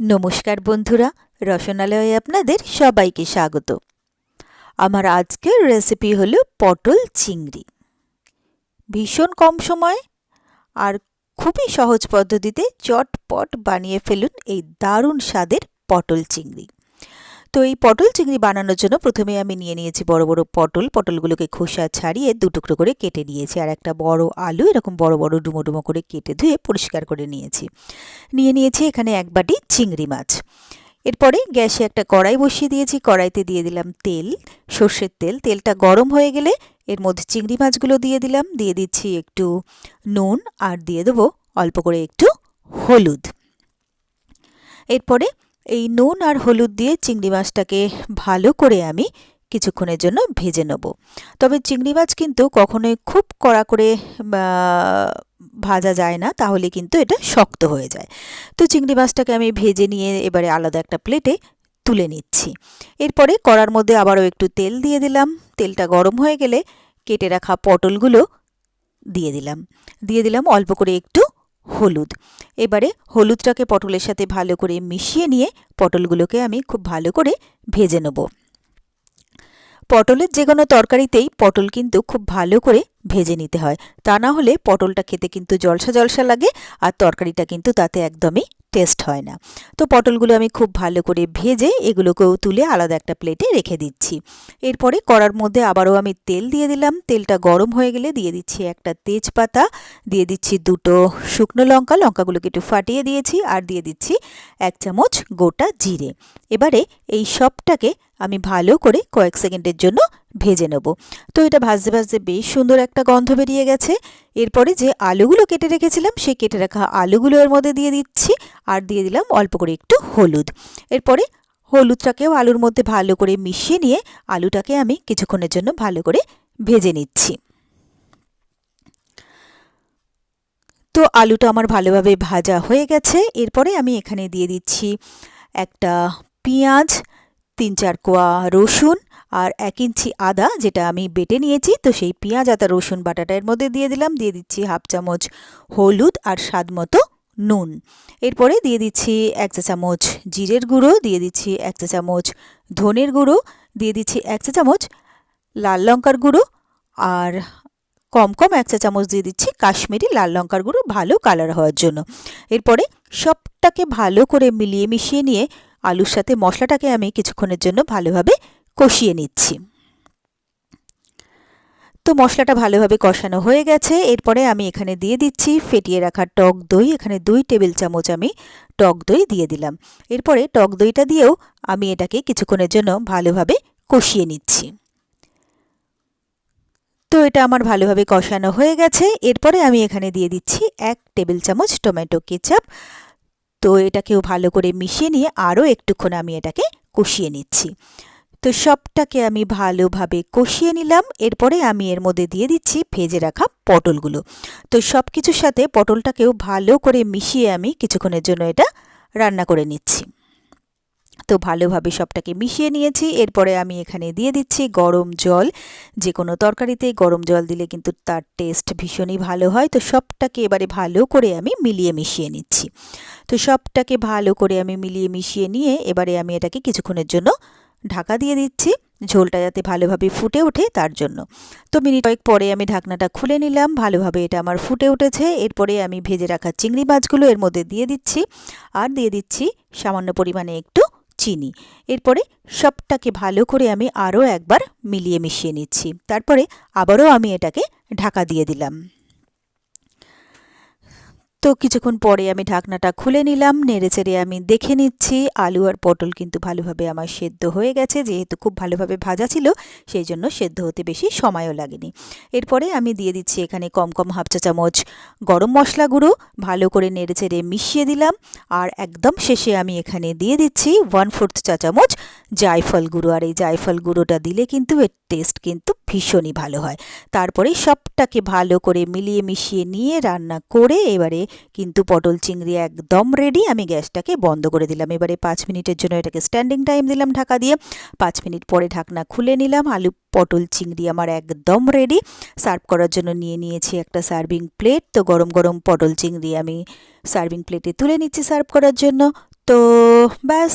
নমস্কার বন্ধুরা, রসনালয়ে আপনাদের সবাইকে স্বাগত। আমার আজকের রেসিপি হলো পটল চিংড়ি। ভীষণ কম সময় আর খুবই সহজ পদ্ধতিতে চটপট বানিয়ে ফেলুন এই দারুণ স্বাদের পটল চিংড়ি। তো এই পটল চিংড়ি বানানোর জন্য প্রথমে আমি নিয়ে নিয়েছি বড় বড় পটল। পটলগুলোকে খোসা ছাড়িয়ে দুটুকরো করে কেটে নিয়েছি আর একটা বড় আলু, এরকম বড় বড় ডুমো ডুমো করে কেটে ধুয়ে পরিষ্কার করে নিয়েছি। নিয়ে নিয়েছি এখানে এক বাটি চিংড়ি মাছ। এরপরে গ্যাসে একটা কড়াই বসিয়ে দিয়েছি। কড়াইতে দিয়ে দিলাম তেল, সর্ষের তেল। তেলটা গরম হয়ে গেলে এর মধ্যে চিংড়ি মাছগুলো দিয়ে দিলাম। দিয়ে দিচ্ছি একটু নুন আর দিয়ে দেবো অল্প করে একটু হলুদ। এরপরে এই নুন আর হলুদ দিয়ে চিংড়ি মাছটাকে ভালো করে আমি কিছুক্ষণের জন্য ভেজে নেব। তবে চিংড়ি মাছ কিন্তু কখনোই খুব কড়া করে ভাজা যায় না, তাহলে কিন্তু এটা শক্ত হয়ে যায়। তো চিংড়ি মাছটাকে আমি ভেজে নিয়ে এবারে আলাদা একটা প্লেটে তুলে নিচ্ছি। এরপরে কড়ার মধ্যে আবারও একটু তেল দিয়ে দিলাম। তেলটা গরম হয়ে গেলে কেটে রাখা পটলগুলো দিয়ে দিলাম। দিয়ে দিলাম অল্প করে একটু হলুদ। এবারে হলুদটাকে পটলের সাথে ভালো করে মিশিয়ে নিয়ে পটলগুলোকে আমি খুব ভালো করে ভেজে নেব। পটলের যে কোনো তরকারিতেই পটল কিন্তু খুব ভালো করে ভেজে নিতে হয়। তা না হলে পটলটা খেতে কিন্তু জলসা জলসা লাগে আর তরকারিটা কিন্তু তাতে একদমই টেস্ট হয় না। তো পটলগুলো আমি খুব ভালো করে ভেজে এগুলোকেও তুলে আলাদা একটা প্লেটে রেখে দিচ্ছি। এরপরে কড়ার মধ্যে আবারও আমি তেল দিয়ে দিলাম। তেলটা গরম হয়ে গেলে দিয়ে দিচ্ছি একটা তেজপাতা, দিয়ে দিচ্ছি দুটো শুকনো লঙ্কা, লঙ্কাগুলোকে একটু ফাটিয়ে দিয়েছি, আর দিয়ে দিচ্ছি এক চামচ গোটা জিরে। এবারে এই সবটাকে আমি ভালো করে কয়েক সেকেন্ডের জন্য ভেজে নেব। তো এটা ভাজতে ভাজতে বেশ সুন্দর একটা গন্ধ বেরিয়ে গেছে। এরপরে যে আলুগুলো কেটে রেখেছিলাম, সেই কেটে রাখা আলুগুলো এর মধ্যে দিয়ে দিচ্ছি আর দিয়ে দিলাম অল্প করে একটু হলুদ। এরপরে হলুদটাকেও আলুর মধ্যে ভালো করে মিশিয়ে নিয়ে আলুটাকে আমি কিছুক্ষণের জন্য ভালো করে ভেজে নিচ্ছি। তো আলুটা আমার ভালোভাবে ভাজা হয়ে গেছে। এরপরে আমি এখানে দিয়ে দিচ্ছি একটা পেঁয়াজ তিন চার কোয়া রসুন আর এক ইঞ্চি আদা যেটা আমি বেটে নিয়েছি। তো সেই পেঁয়াজ, আদা, রসুন, বাটাটা এর মধ্যে দিয়ে দিলাম। দিয়ে দিচ্ছি হাফ চামচ হলুদ আর স্বাদ মতো নুন। এরপরে দিয়ে দিচ্ছি এক চা চামচ জিরের গুঁড়ো, দিয়ে দিচ্ছি এক চা চামচ ধনের গুঁড়ো, দিয়ে দিচ্ছি এক চা চামচ লাল লঙ্কার গুঁড়ো আর কম কম এক চা চামচ দিয়ে দিচ্ছি কাশ্মীরি লাল লঙ্কার গুঁড়ো ভালো কালার হওয়ার জন্য। এরপরে সবটাকে ভালো করে মিলিয়ে মিশিয়ে নিয়ে আলুর সাথে মশলাটাকে আমি কিছুক্ষণের জন্য ভালোভাবে কষিয়ে নিচ্ছি। তো মশলাটা ভালোভাবে কষানো হয়ে গেছে। এরপরে আমি এখানে দিয়ে দিচ্ছি ফেটিয়ে রাখা টক দই। এখানে দুই টেবিল চামচ আমি টক দই দিয়ে দিলাম। এরপরে টক দইটা দিয়েও আমি এটাকে কিছুক্ষণের জন্য ভালোভাবে কষিয়ে নিচ্ছি। তো এটা আমার ভালোভাবে কষানো হয়ে গেছে। এরপরে আমি এখানে দিয়ে দিচ্ছি এক টেবিল চামচ টমেটো কেচাপ। তো এটাকেও ভালো করে মিশিয়ে নিয়ে আরও একটুক্ষণ আমি এটাকে কষিয়ে নিচ্ছি। তো সবটাকে আমি ভালোভাবে কষিয়ে নিলাম। এরপরে আমি এর মধ্যে দিয়ে দিচ্ছি ভেজে রাখা পটলগুলো। তো সব কিছুর সাথে পটলটাকেও ভালো করে মিশিয়ে আমি কিছুক্ষণের জন্য এটা রান্না করে নিচ্ছি। তো ভালোভাবে সবটাকে মিশিয়ে নিয়েছি। এরপরে আমি এখানে দিয়ে দিচ্ছি গরম জল। যে কোনো তরকারিতে গরম জল দিলে কিন্তু তার টেস্ট ভীষণই ভালো হয়। তো সবটাকে এবারে ভালো করে আমি মিলিয়ে মিশিয়ে নিচ্ছি। তো সবটাকে ভালো করে আমি মিলিয়ে মিশিয়ে নিয়ে এবারে আমি এটাকে কিছুক্ষণের জন্য ঢাকা দিয়ে দিচ্ছি। ঝোলটা যাতে ভালোভাবে ফুটে ওঠে তার জন্য। তো মিনিট কয়েক পরে আমি ঢাকনাটা খুলে নিলাম। ভালোভাবে এটা আমার ফুটে উঠেছে। এরপরে আমি ভেজে রাখা চিংড়ি মাছগুলো এর মধ্যে দিয়ে দিচ্ছি। আর দিয়ে দিচ্ছি সামান্য পরিমাণে একটু চিনি। এরপরে সবটাকে ভালো করে আমি আরও একবার মিলিয়ে মিশিয়ে নিচ্ছি। তারপরে আবারও আমি এটাকে ঢাকা দিয়ে দিলাম। তো কিছুক্ষণ পরে আমি ঢাকনাটা খুলে নিলাম, নেড়ে চেড়ে আমি দেখে নিচ্ছি, আলু আর পটল কিন্তু ভালোভাবে আমার সেদ্ধ হয়ে গেছে, যেহেতু খুব ভালোভাবে ভাজা ছিল, সেই জন্য সেদ্ধ হতে বেশি সময়ও লাগেনি। এরপরে আমি দিয়ে দিচ্ছি এখানে কম কম হাফ চা চামচ গরম মশলা গুঁড়ো, ভালো করে নেড়ে চেড়ে মিশিয়ে দিলাম, আর একদম শেষে আমি এখানে দিয়ে দিচ্ছি ওয়ান ফোর্থ চা চামচ জায়ফল গুঁড়ো, আর এই জায়ফল গুঁড়োটা দিলে কিন্তু এর টেস্ট কিন্তু ভীষণই ভালো হয়। তারপরে সবটাকে ভালো করে মিলিয়ে মিশিয়ে নিয়ে রান্না করে এবারে কিন্তু পটল চিংড়ি একদম রেডি আমি গ্যাসটাকে বন্ধ করে দিলাম। এবারে পাঁচ মিনিটের জন্য এটাকে স্ট্যান্ডিং টাইম দিলাম ঢাকা দিয়ে। পাঁচ মিনিট পরে ঢাকনা খুলে নিলাম। আলু, পটল, চিংড়ি আমার একদম রেডি সার্ভ করার জন্য নিয়ে নিয়েছি একটা সার্ভিং প্লেট তো গরম গরম পটল, চিংড়ি আমি সার্ভিং প্লেটে তুলে নিচ্ছি সার্ভ করার জন্য। তো ব্যাস